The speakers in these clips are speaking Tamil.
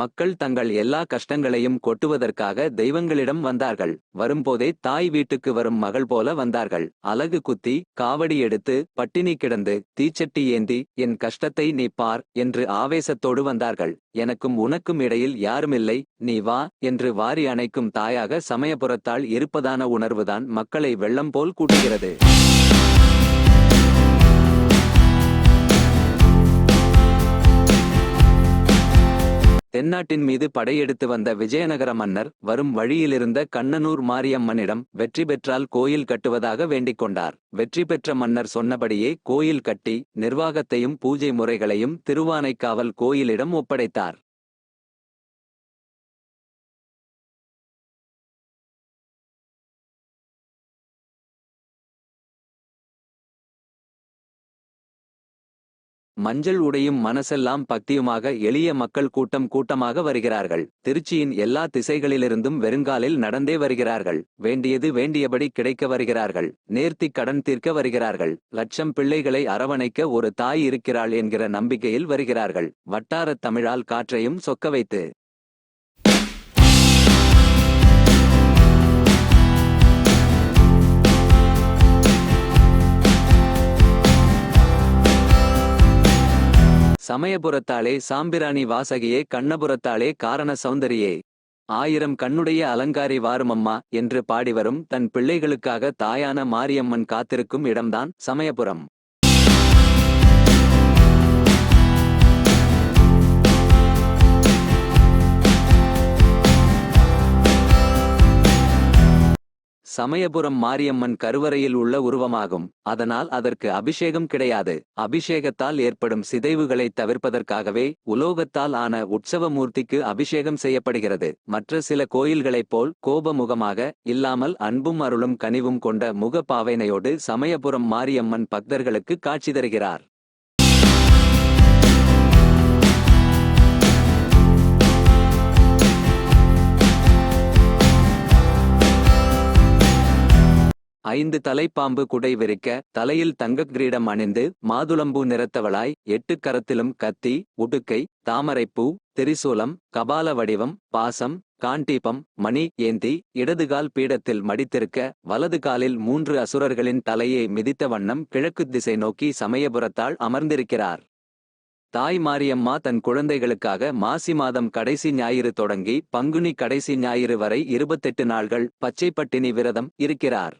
மக்கள் தங்கள் எல்லா கஷ்டங்களையும் கொட்டுவதற்காக தெய்வங்களிடம் வந்தார்கள். வரும்போதே தாய் வீட்டுக்கு வரும் மகள் போல வந்தார்கள். அலகு குத்தி காவடி எடுத்து பட்டினி கிடந்து தீச்சட்டி ஏந்தி என் கஷ்டத்தை நீ பார் என்று ஆவேசத்தோடு வந்தார்கள். எனக்கும் உனக்கும் இடையில் யாருமில்லை. நீ வா என்று வாரி அணைக்கும் தாயாக சமயபுரத்தால் இருப்பதான உணர்வுதான் மக்களை வெள்ளம் போல் கூட்டுகிறது. தென்னாட்டின் மீது படையெடுத்து வந்த விஜயநகர மன்னர் வரும் வழியிலிருந்த கண்ணனூர் மாரியம்மனிடம் வெற்றி பெற்றால் கோயில் கட்டுவதாக வேண்டிக் கொண்டார். வெற்றி பெற்ற மன்னர் சொன்னபடியே கோயில் கட்டி நிர்வாகத்தையும் பூஜை முறைகளையும் திருவானைக்காவல் கோயிலிடம் ஒப்படைத்தார். மஞ்சள் உடையும் மனசெல்லாம் பக்தியுமாக எளிய மக்கள் கூட்டம் கூட்டமாக வருகிறார்கள். திருச்சியின் எல்லா திசைகளிலிருந்தும் வெறுங்காலில் நடந்தே வருகிறார்கள். வேண்டியது வேண்டியபடி கிடைக்க வருகிறார்கள். நேர்த்திக் கடன் தீர்க்க வருகிறார்கள். லட்சம் பிள்ளைகளை அரவணைக்க ஒரு தாய் இருக்கிறாள் என்கிற நம்பிக்கையில் வருகிறார்கள். வட்டாரத் தமிழால் காற்றையும் சொக்க வைத்து சமயபுரத்தாளே சாம்பிராணி வாசகியே கண்ணபுரத்தாளே காரண சௌந்தரியே. ஆயிரம் கண்ணுடைய அலங்காரி வாருமம்மா என்று பாடிவரும் தன் பிள்ளைகளுக்காக தாயான மாரியம்மன் காத்திருக்கும் இடம்தான் சமயபுரம். சமயபுரம் மாரியம்மன் கருவறையில் உள்ள உருவமாகும். அதனால் அதற்கு அபிஷேகம் கிடையாது. அபிஷேகத்தால் ஏற்படும் சிதைவுகளை தவிர்ப்பதற்காகவே உலோகத்தால் ஆன உற்சவ மூர்த்திக்கு அபிஷேகம் செய்யப்படுகிறது. மற்ற சில கோயில்களைப் போல் கோபமுகமாக இல்லாமல் அன்பும் அருளும் கனிவும் கொண்ட முகப்பாவைனையோடு சமயபுரம் மாரியம்மன் பக்தர்களுக்கு காட்சி தருகிறார். ஐந்து தலைப்பாம்பு குடை விரிக்க தலையில் தங்கக் கிரீடம் அணிந்து மாதுளம்பூ நிறத்தவளாய் எட்டு கரத்திலும் கத்தி உடுக்கை தாமரைப்பூ திரிசூலம் கபால வடிவம் பாசம் காண்டீபம் மணி ஏந்தி இடதுகால் பீடத்தில் மடித்திருக்க வலது காலில் மூன்று அசுரர்களின் தலையை மிதித்த வண்ணம் கிழக்குத் திசை நோக்கி சமயபுரத்தால் அமர்ந்திருக்கிறார். தாய் மாரியம்மா தன் குழந்தைகளுக்காக மாசி மாதம் கடைசி ஞாயிறு தொடங்கி பங்குனி கடைசி ஞாயிறு வரை இருபத்தெட்டு நாள்கள் பச்சை பட்டினி விரதம் இருக்கிறார்.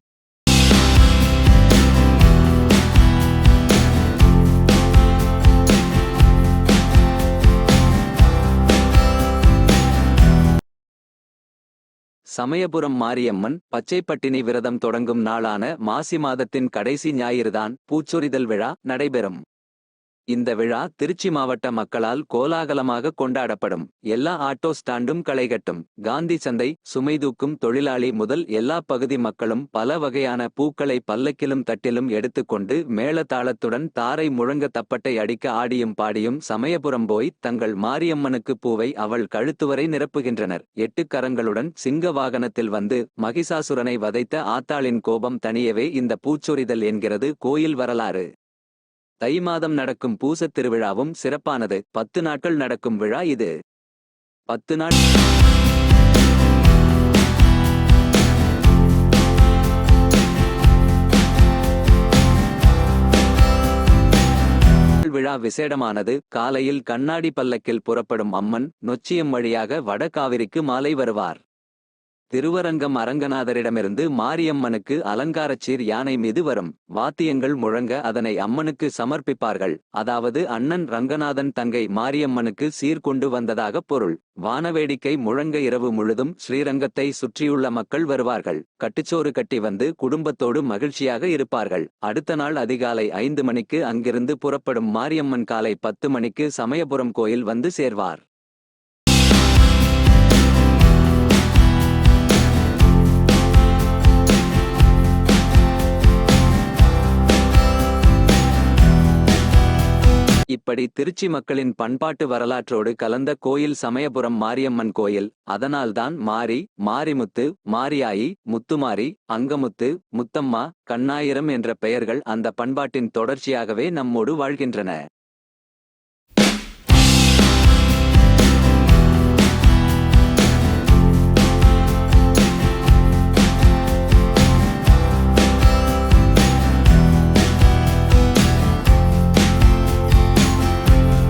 சமயபுரம் மாரியம்மன் பச்சைப்பட்டினி விரதம் தொடங்கும் நாளான மாசி மாதத்தின் கடைசி ஞாயிறுதான் பூச்சொரிதல் விழா நடைபெறும். இந்த விழா திருச்சி மாவட்ட மக்களால் கோலாகலமாக கொண்டாடப்படும். எல்லா ஆட்டோ ஸ்டாண்டும் களைகட்டும். காந்தி சந்தை சுமைதூக்கும் தொழிலாளி முதல் எல்லா பகுதி மக்களும் பல வகையான பூக்களை பல்லக்கிலும் தட்டிலும் எடுத்துக்கொண்டு மேளதாளத்துடன் தாரை முழங்க தப்பட்டை அடிக்க ஆடியும் பாடியும் சமயபுரம் போய் தங்கள் மாரியம்மனுக்கு பூவை அவள் கழுத்துவரை நிரப்புகின்றனர். எட்டு கரங்களுடன் சிங்க வாகனத்தில் வந்து மகிஷாசுரனை வதைத்த ஆத்தாளின் கோபம் தனியவே இந்த பூச்சொரிதல் என்கிறது கோயில் வரலாறு. தை மாதம் நடக்கும் பூசத் திருவிழாவும் சிறப்பானது. பத்து நாட்கள் நடக்கும் விழா இது. பத்து நாட் விழா விசேடமானது. காலையில் கண்ணாடி பல்லக்கில் புறப்படும் அம்மன் நொச்சியம் வழியாக வட காவிரிக்கு மாலை வருவார். திருவரங்கம் அரங்கநாதரிடமிருந்து மாரியம்மனுக்கு அலங்காரச்சீர் யானை மீது வரும். வாத்தியங்கள் முழங்க அதனை அம்மனுக்கு சமர்ப்பிப்பார்கள். அதாவது அண்ணன் ரங்கநாதன் தங்கை மாரியம்மனுக்கு சீர்கொண்டு வந்ததாகப் பொருள். வானவேடிக்கை முழங்க இரவு முழுதும் ஸ்ரீரங்கத்தை சுற்றியுள்ள மக்கள் வருவார்கள். கட்டுச்சோறு கட்டி வந்து குடும்பத்தோடு மகிழ்ச்சியாக இருப்பார்கள். அடுத்த நாள் அதிகாலை ஐந்து மணிக்கு அங்கிருந்து புறப்படும் மாரியம்மன் காலை பத்து மணிக்கு சமயபுரம் கோயில் வந்து சேர்வார். இப்படி திருச்சி மக்களின் பண்பாட்டு வரலாற்றோடு கலந்த கோயில் சமயபுரம் மாரியம்மன் கோயில். அதனால்தான் மாரி மாரிமுத்து மாரியாயி முத்துமாரி அங்கமுத்து முத்தம்மா கண்ணாயிரம் என்ற பெயர்கள் அந்த பண்பாட்டின் தொடர்ச்சியாகவே நம்மோடு வாழ்கின்றன.